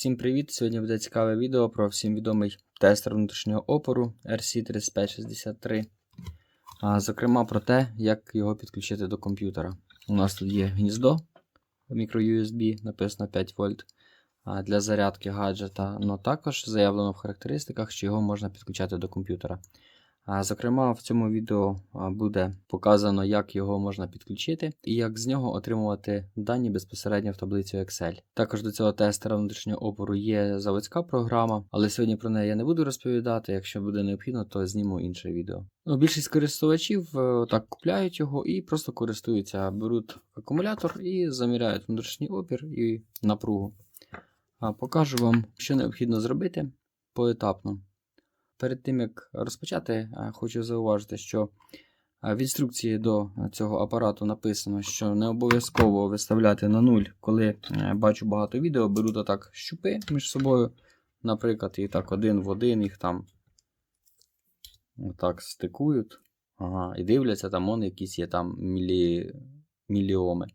Всім привіт! Сьогодні буде цікаве відео про всім відомий тестер внутрішнього опору RC3563. А, Зокрема, про те, як його підключити до комп'ютера. У нас тут є гніздо microUSB, написано 5 вольт для зарядки гаджета, але також заявлено в характеристиках, що його можна підключати до комп'ютера. Зокрема, в цьому відео буде показано, як його можна підключити і як з нього отримувати дані безпосередньо в таблицю Excel. Також до цього тестера внутрішнього опору є заводська програма, але сьогодні про неї я не буду розповідати. Якщо буде необхідно, то зніму інше відео. Ну, більшість користувачів е, так купляють його і просто користуються, беруть акумулятор і заміряють внутрішній опір і напругу. Покажу вам, що необхідно зробити поетапно. Перед тим як розпочати, е, хочу зауважити, що е, в інструкції до цього апарату написано, що не обов'язково виставляти на нуль, коли е, бачу багато відео, беруть отак щупи між собою. Наприклад, і так один в один їх там отак стикують. Ага, і дивляться, там вони якісь є там мілі... міліоми.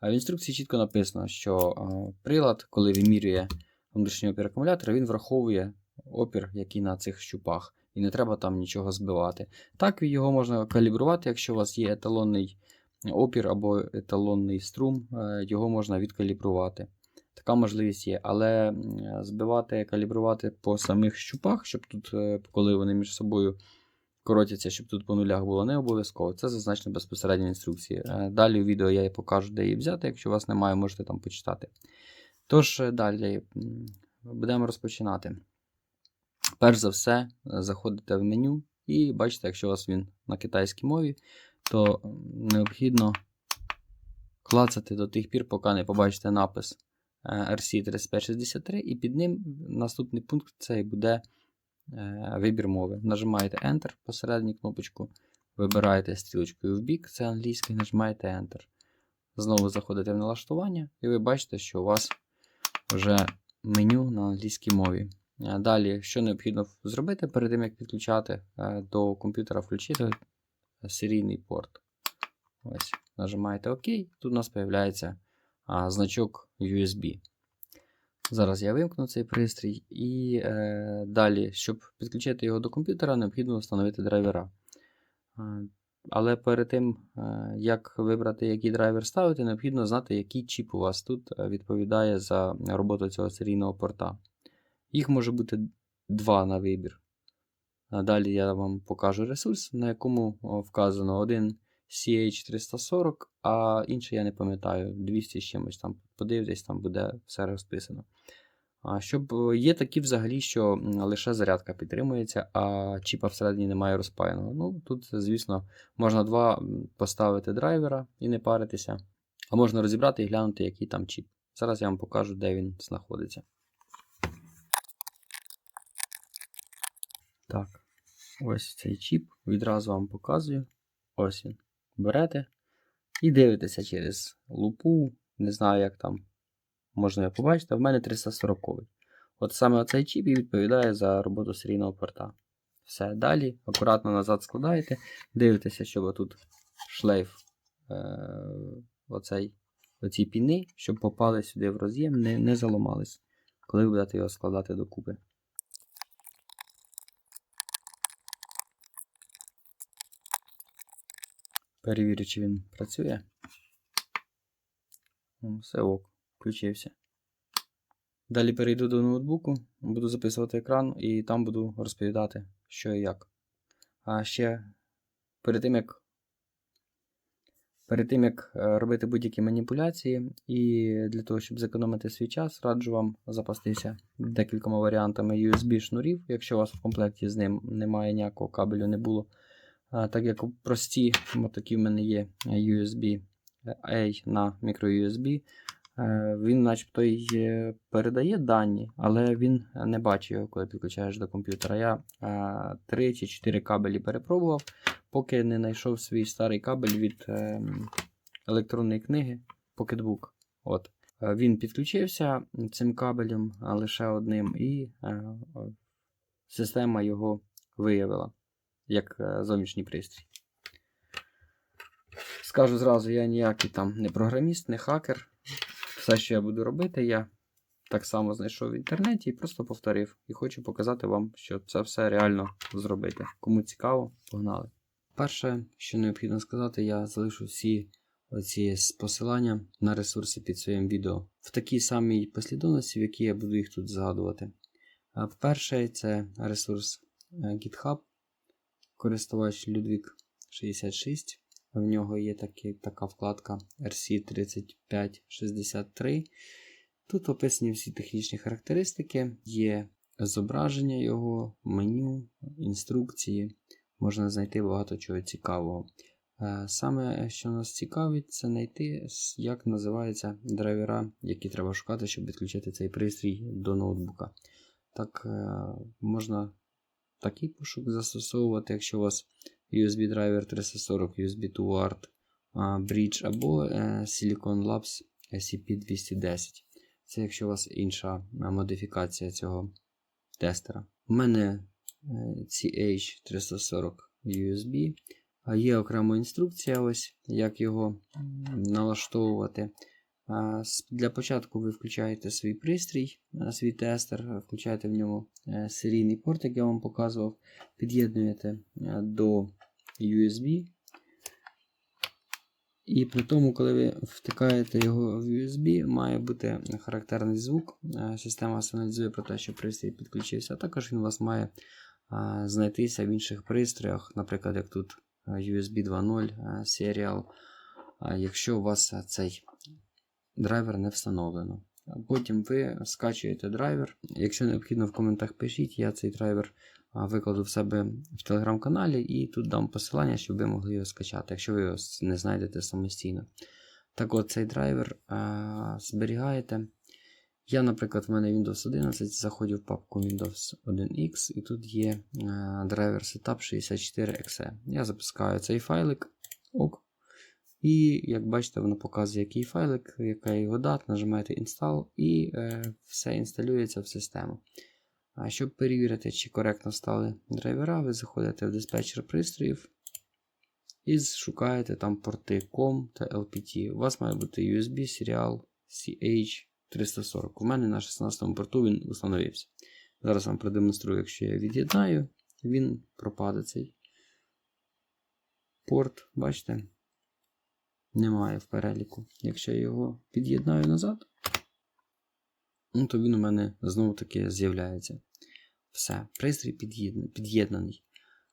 А в інструкції чітко написано, що прилад, коли вимірює внутрішній опір акумулятора, він враховує опір, який на цих щупах, і не треба там нічого збивати. Так, його можна калібрувати, якщо у вас є еталонний опір або еталонний струм, його можна відкалібрувати. Така можливість є. Але збивати, калібрувати по самих щупах, щоб тут, е, коли вони між собою коротяться, щоб тут по нулях було не обов'язково. Це зазначено безпосередньо в інструкції. Е, Далі у відео я покажу, де її взяти. Якщо у вас немає, можете там почитати. Тож, е, далі будемо розпочинати. Перш за все, заходите в меню і бачите, якщо у вас він на китайській мові, то необхідно клацати до тих пір, поки не побачите напис RC3563, і під ним наступний пункт це буде вибір мови. Нажимаєте Enter посередню кнопочку, вибираєте стрілочкою в бік, це англійський, нажимаєте Enter. Знову заходите в налаштування, і ви бачите, що у вас вже меню на англійській мові. Далі, що необхідно зробити перед тим, як підключати до комп'ютера, включити серійний порт. Ось, Нажимаєте ОК, тут у нас з'являється значок USB. Зараз я вимкну цей пристрій, і е, далі, щоб підключити його до комп'ютера, необхідно встановити драйвера. Але перед тим, як вибрати, який драйвер ставити, необхідно знати, який чіп у вас тут відповідає за роботу цього серійного порта. Їх може бути два на вибір. Далі я вам покажу ресурс, на якому вказано один CH340, а інший я не пам'ятаю, 200 з чимось там подивитесь, там буде все розписано. А щоб Є такі взагалі, що лише зарядка підтримується, а чіпа всередині немає розпаяного. Ну, Тут, звісно, можна два поставити драйвера і не паритися, а можна розібрати і глянути, який там чіп. Зараз я вам покажу, де він знаходиться. Так, ось цей чіп. Відразу вам показую. Ось він. Берете і дивитеся через лупу. Не знаю, як там можна його побачити. В мене 340 От саме оцей чіп і відповідає за роботу серійного порта. Все, далі акуратно назад складаєте, дивитеся, щоб тут шлейф е, оцей, оці піни, щоб попали сюди в роз'єм, не не заламались, коли ви будете його складати докупи. Перевірю, чи він працює. Все ок, включився. Далі перейду до ноутбуку, буду записувати екран і там буду розповідати, що і як. А ще перед тим, як перед тим, як е, робити будь-які маніпуляції, і для того, щоб зекономити свій час, раджу вам запастися декількома варіантами USB-шнурів, якщо у вас в комплекті з ним немає ніякого кабелю не було. Так як прості, такі в мене є USB A на microUSB. Е, він начебто й передає дані, але він не бачить його, коли підключаєш до комп'ютера. Я 3 чи 4 кабелі перепробував, поки не знайшов свій старий кабель від електронної книги Pocketbook. От. Е, він підключився цим кабелем лише одним, і е, система його виявила як зовнішній пристрій. Скажу зразу, я ніякий там не програміст, не хакер. Все, що я буду робити, я так само знайшов в інтернеті і просто повторив. І хочу показати вам, що це все реально зробити. Кому цікаво, погнали. Перше, що необхідно сказати, я залишу всі оці посилання на ресурси під своїм відео в такій самій послідовності, в якій я буду їх тут згадувати. А Перший це ресурс е, GitHub, користувач Ludwig 66. В нього є такі, така вкладка RC3563. Тут описані всі технічні характеристики, є зображення його, меню, інструкції. Можна знайти багато чого цікавого. Е, Саме, що нас цікавить, це знайти, як називаються драйвера, які треба шукати, щоб підключити цей пристрій до ноутбука. Так, е, можна такий пошук застосовувати, якщо у вас USB драйвер 340, USB to UART, Bridge або е, Silicon Labs SCP-210. Це якщо у вас інша е, модифікація цього тестера. У мене е, CH340 USB. Є окрема інструкція, ось як його налаштовувати. Для початку ви включаєте свій пристрій, свій тестер, е, включаєте в ньому е, серійний порт, як я вам показував, під'єднуєте е, до USB. І при тому, коли ви втикаєте його в USB, має бути характерний звук. Система сигналізує про те, що пристрій підключився. А також він у вас має знайтися в інших пристроях, наприклад, як тут USB 2.0 е, Serial, якщо у вас цей драйвер не встановлено. Потім ви скачуєте драйвер. Якщо необхідно, в коментах пишіть, я цей драйвер викладу в себе в телеграм-каналі і тут дам посилання, щоб ви могли його скачати, якщо ви його не знайдете самостійно. Так от цей драйвер а, зберігаєте. Я, наприклад, в мене Windows 11, заходжу в папку Windows 1X, і тут є а, драйвер Setup 64exe. Я запускаю цей файлик. Ок. І, як бачите, воно показує, який файлик, яка його дата, нажимаєте Install і е, все інсталюється в систему. А щоб перевірити, чи коректно стали драйвера, ви заходите в диспетчер пристроїв і шукаєте там порти COM та LPT. У вас має бути USB серіал CH340. У мене на 16 порту він встановився. Зараз вам продемонструю, якщо я від'єднаю, він пропаде цей порт. Бачите? Немає в переліку. Якщо я його під'єднаю назад, ну, то він у мене знову таки з'являється. Все, пристрій під'єдна- під'єднаний.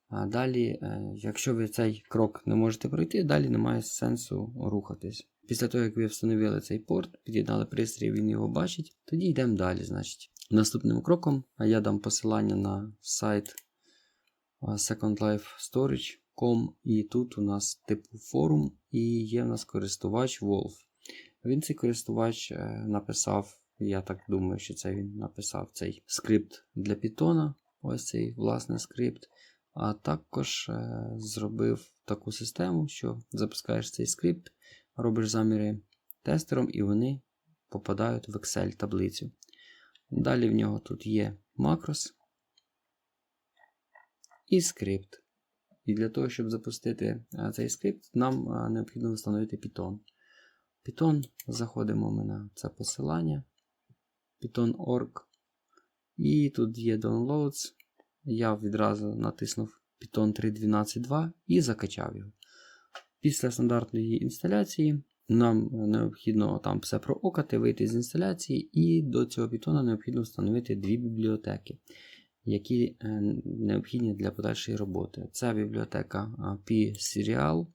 А далі, е, якщо ви цей крок не можете пройти, далі немає сенсу рухатись. Після того, як ви встановили цей порт, під'єднали пристрій, він його бачить, тоді йдемо далі. Значить. Наступним кроком я дам посилання на сайт Second Life Storage.com, і тут у нас типу форум, і є в нас користувач Wolf. Він цей користувач е, написав, я так думаю, що це він написав цей скрипт для Python, ось цей власний скрипт. А також е, зробив таку систему, що запускаєш цей скрипт, робиш заміри тестером, і вони попадають в Excel таблицю. Далі в нього тут є макрос і скрипт. І для того, щоб запустити цей скрипт, нам необхідно встановити Python. Python, заходимо ми на це посилання. Python.org. І тут є downloads. Я відразу натиснув Python 3.12.2 і закачав його. Після стандартної інсталяції нам необхідно там все проокати, вийти з інсталяції, і до цього Python необхідно встановити дві бібліотеки, які е, необхідні для подальшої роботи. Це бібліотека P-Serial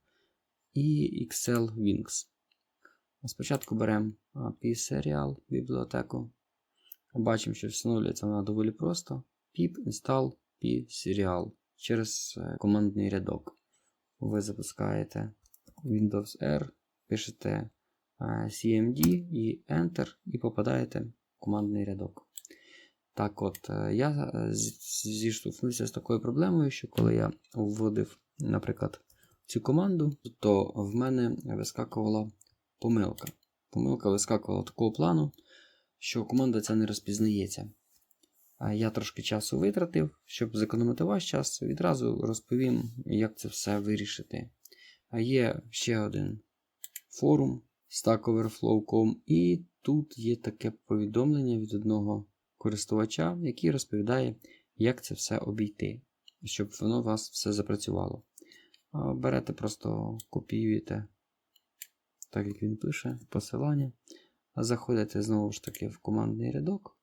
і Excel Wings. Спочатку беремо P-Serial бібліотеку. Бачимо, що встановлюється вона доволі просто. pip install p-serial через е, командний рядок. Ви запускаєте Windows R, пишете е, CMD і Enter і попадаєте в командний рядок. Так от, е, я е, зіштовхнувся з такою проблемою, що коли я вводив, наприклад, цю команду, то в мене вискакувала помилка. Помилка вискакувала такого плану, що команда ця не розпізнається. Я трошки часу витратив, щоб зекономити ваш час, відразу розповім, як це все вирішити. А є ще один форум Stack Overflow.com, і тут є таке повідомлення від одного користувача, який розповідає, як це все обійти, щоб воно у вас все запрацювало. Берете, просто копіюєте, так як він пише, посилання. Заходите знову ж таки в командний рядок.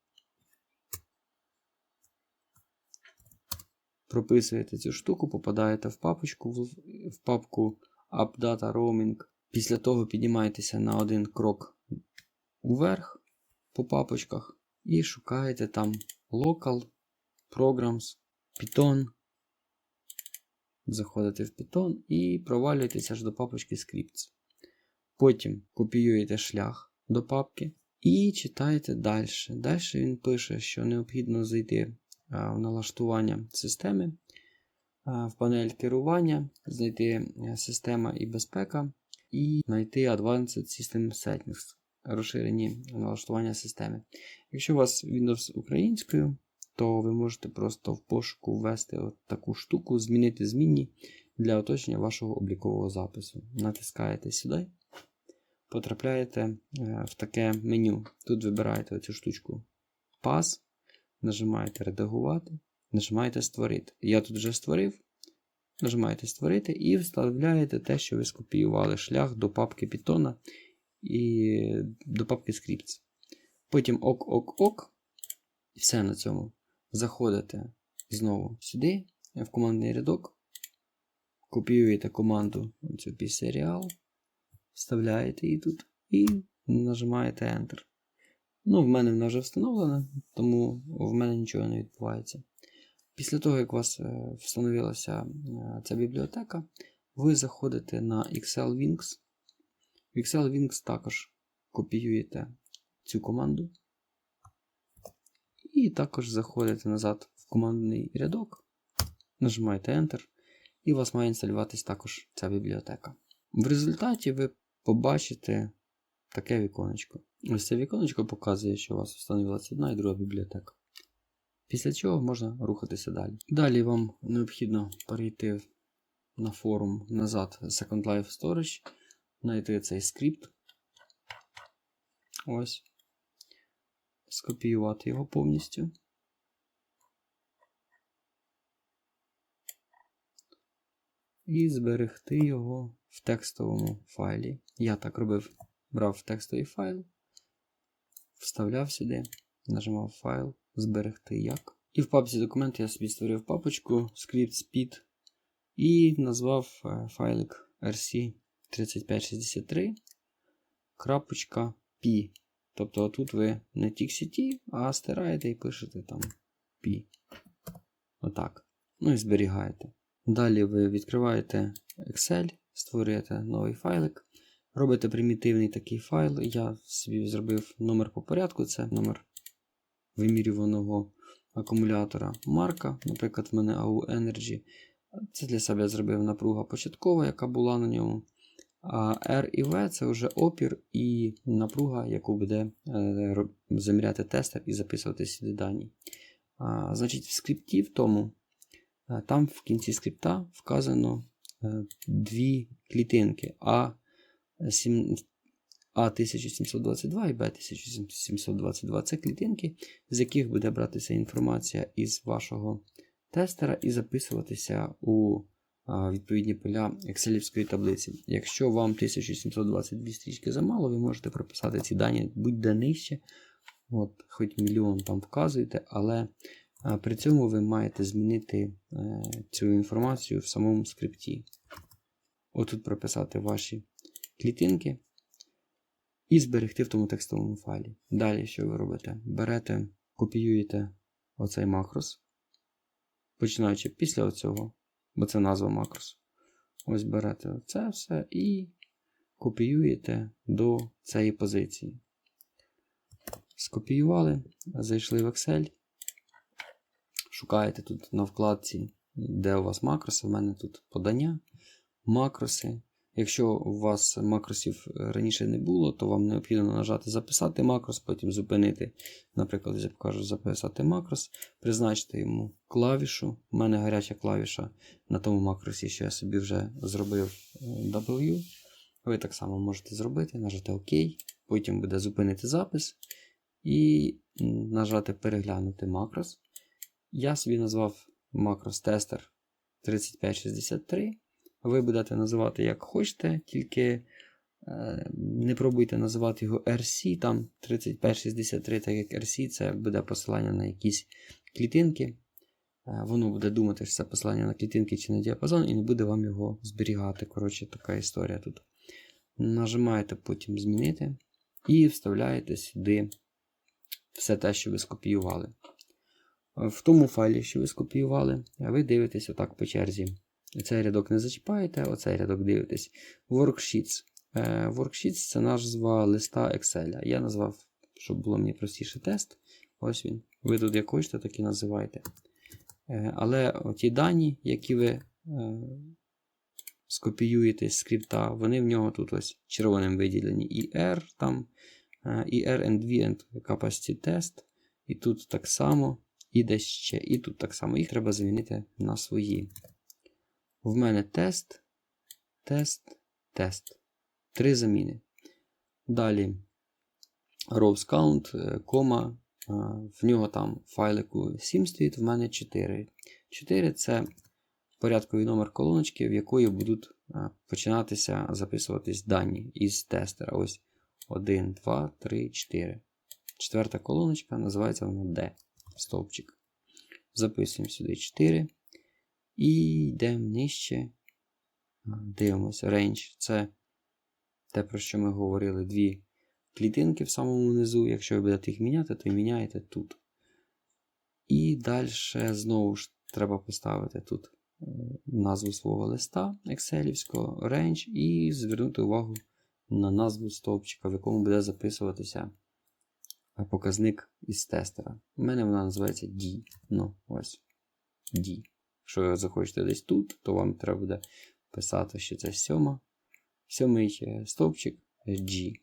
Прописуєте цю штуку, попадаєте в папочку, в, папку AppData Roaming. Після того піднімаєтеся на один крок уверх по папочках і шукаєте там Local, Programs, Python. Заходите в Python і провалюєтеся аж до папочки Scripts. Потім копіюєте шлях до папки і читаєте далі. Далі він пише, що необхідно зайти в налаштування системи, в панель керування, знайти е, система і безпека, і знайти Advanced System Settings, розширені налаштування системи. Якщо у вас Windows українською, то ви можете просто в пошуку ввести от таку штуку, змінити змінні для оточення вашого облікового запису. Натискаєте сюди потрапляєте е, в таке меню. Тут вибираєте оцю штучку Пас, нажимаєте Редагувати, нажимаєте Створити. Я тут вже створив. Нажимаєте Створити і вставляєте те, що ви скопіювали шлях до папки Python і до папки Scripts. Потім ок-ок-ок. І все на цьому. Заходите знову сюди, в командний рядок. Копіюєте команду цю serial вставляєте її тут і нажимаєте Enter. Ну, в мене вона вже встановлена, тому в мене нічого не відбувається. Після того, як у вас е, встановилася е, ця бібліотека, ви заходите на Excel Wings. В Excel Wings також копіюєте цю команду. І також заходите назад в командний рядок, нажимаєте Enter, і у вас має інсталюватись також ця бібліотека. В результаті ви побачите таке віконечко. Ось це віконечко показує, що у вас встановилася одна і друга бібліотека. Після чого можна рухатися далі. Далі вам необхідно перейти на форум назад Second Life Storage, знайти цей скрипт. Ось. Скопіювати його повністю. І зберегти його в текстовому файлі. Я так робив, брав текстовий файл, вставляв сюди, нажимав файл, зберегти як. І в папці документи я собі створив папочку script speed і назвав е, файлик rc3563. крапочка P. Тобто тут ви не TXT, а стираєте і пишете там P. Отак. Ну і зберігаєте. Далі ви відкриваєте Excel створюєте новий файлик. Робите примітивний такий файл. Я собі зробив номер по порядку, це номер вимірюваного акумулятора марка. Наприклад, в мене AU Energy. Це для себе зробив напруга початкова, яка була на ньому. А R і V це вже опір і напруга, яку буде е, заміряти тестер і записувати сюди дані. А, Значить, в скрипті в тому, е, там в кінці скрипта вказано Е, дві клітинки А 1722 і Б1722 це клітинки, з яких буде братися інформація із вашого тестера і записуватися у відповідні поля Excelівської таблиці. Якщо вам 1722 стрічки замало, ви можете прописати ці дані будь-де нижче. От, Хоч мільйон там вказуєте, але при цьому ви маєте змінити е, цю інформацію в самому скрипті. Отут прописати ваші клітинки і зберегти в тому текстовому файлі. Далі, що ви робите? Берете, копіюєте оцей макрос, починаючи після оцього, бо це назва макросу. Ось берете це все і копіюєте до цієї позиції. Скопіювали, зайшли в Excel. Шукаєте тут на вкладці, де у вас макроси. У мене тут подання, макроси. Якщо у вас макросів раніше не було, то вам необхідно нажати Записати макрос, потім зупинити. Наприклад, я покажу записати макрос, призначити йому клавішу. У мене гаряча клавіша на тому макросі, що я собі вже зробив е, W. Ви так само можете зробити, нажати ОК. потім буде зупинити запис і нажати переглянути макрос. Я собі назвав макрос тестер 3563. Ви будете називати як хочете, тільки е, не пробуйте називати його RC, там 3563, так як RC, це буде посилання на якісь клітинки. Е, Воно буде думати, що це посилання на клітинки чи на діапазон, і не буде вам його зберігати. Коротше, така історія тут. Нажимаєте потім змінити і вставляєте сюди все те, що ви скопіювали. В тому файлі, що ви скопіювали, ви дивитесь отак по черзі. Цей рядок не зачіпаєте, оцей рядок дивитесь. Worksheets. Е, Worksheets це назва листа Excel. Я назвав, щоб було мені простіше тест. Ось він. Ви тут як хочете, так і називайте. Е, Але ті дані, які ви е, скопіюєте з скрипта, вони в нього тут ось червоним виділені. І R, там, е, і R and V and Capacity Test. І тут так само, і десь ще, і тут так само. Їх треба замінити на свої. В мене тест, тест, тест. Три заміни. Далі rows count, е, кома. е, В нього там файлику 7 стоїть, в мене 4. 4 це порядковий номер колоночки, в якої будуть е, починатися записуватись дані із тестера. Ось 1, 2, 3, 4. Четверта колоночка називається вона D. Стовпчик. Записуємо сюди 4. І йдемо нижче. Дивимося. Range. Це те, про що ми говорили, дві клітинки в самому низу. Якщо ви будете їх міняти, то міняєте тут. І далі знову ж треба поставити тут е, назву свого листа екселівського range і звернути увагу на назву стовпчика, в якому буде записуватися е, показник із тестера. У мене вона називається D. Ну, ось. D. Якщо ви захочете десь тут, то вам треба буде писати, що це сьома. Сьомий стовпчик G,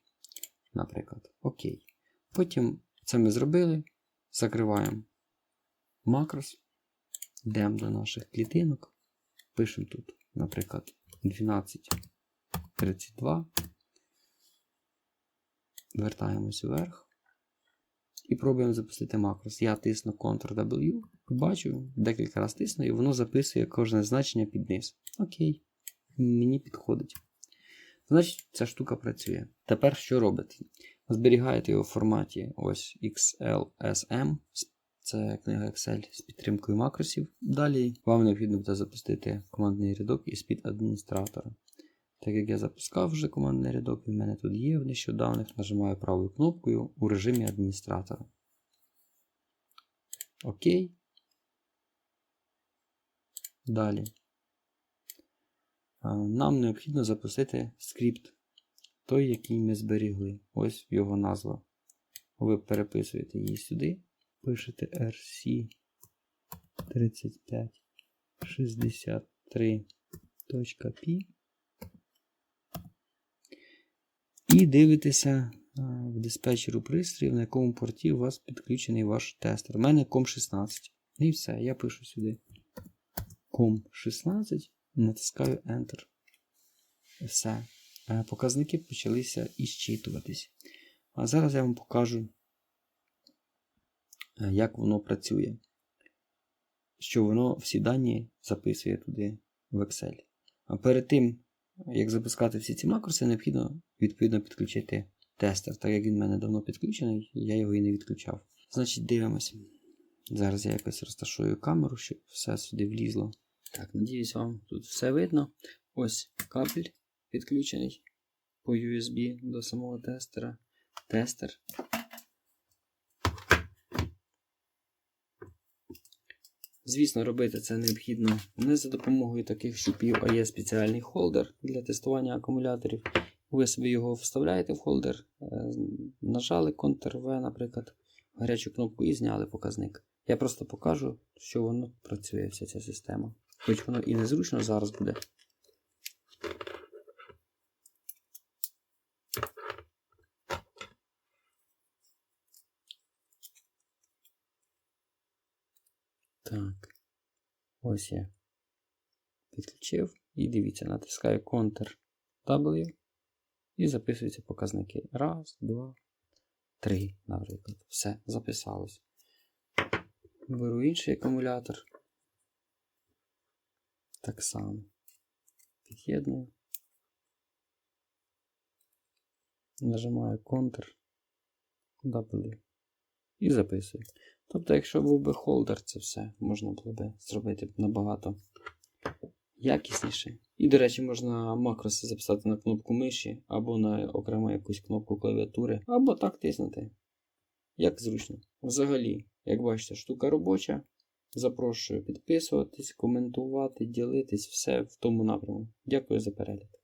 наприклад. Окей. Потім це ми зробили. Закриваємо макрос. Йдемо до наших клітинок. Пишемо тут, наприклад, 12.32. Вертаємось вверх. І пробуємо запустити макрос. Я тисну Ctrl-W, бачу, декілька разів тисну, і воно записує кожне значення під низ. Окей, мені підходить. Значить, ця штука працює. Тепер що робите? Зберігаєте його в форматі ось XLSM. Це книга Excel з підтримкою макросів. Далі вам необхідно буде запустити командний рядок із під адміністратора. Так як я запускав вже командний рядок, він в мене тут є в нещодавних, нажимаю правою кнопкою у режимі адміністратора. Окей. Далі. Нам необхідно запустити скрипт, той, який ми зберігли. Ось його назва. Ви переписуєте її сюди. Пишете RC 3563.p і дивитеся в диспетчеру пристроїв, на якому порті у вас підключений ваш тестер. У мене COM16. І все, я пишу сюди COM16, натискаю Enter. Все. Е, Показники почалися іщитуватись. А зараз я вам покажу, е, як воно працює. Що воно всі дані записує туди в Excel. А перед тим, як запускати всі ці макроси, необхідно відповідно підключити тестер. Так як він в мене давно підключений, я його і не відключав. Значить, дивимося. Зараз я якось розташую камеру, щоб все сюди влізло. Так, надіюсь, вам тут все видно. Ось кабель підключений по USB до самого тестера. Тестер. Звісно, робити це необхідно не за допомогою таких щупів, а є спеціальний холдер для тестування акумуляторів. Ви собі його вставляєте в холдер, е, нажали Ctrl-V, наприклад, гарячу кнопку і зняли показник. Я просто покажу, що воно працює, вся ця система. Хоч воно і незручно зараз буде. Так. Ось я підключив. І дивіться, натискаю Ctrl W. І записуються показники. Раз, два, три, наприклад. Все, записалось. Беру інший акумулятор. Так само. Під'єдную. Нажимаю Ctrl W і записую. Тобто, якщо був би холдер, це все можна було би зробити набагато якісніше. І, до речі, можна макроси записати на кнопку миші, або на окремо якусь кнопку клавіатури, або так тиснути. Як зручно. Взагалі, як бачите, штука робоча. Запрошую підписуватись, коментувати, ділитись, все в тому напрямку. Дякую за перегляд.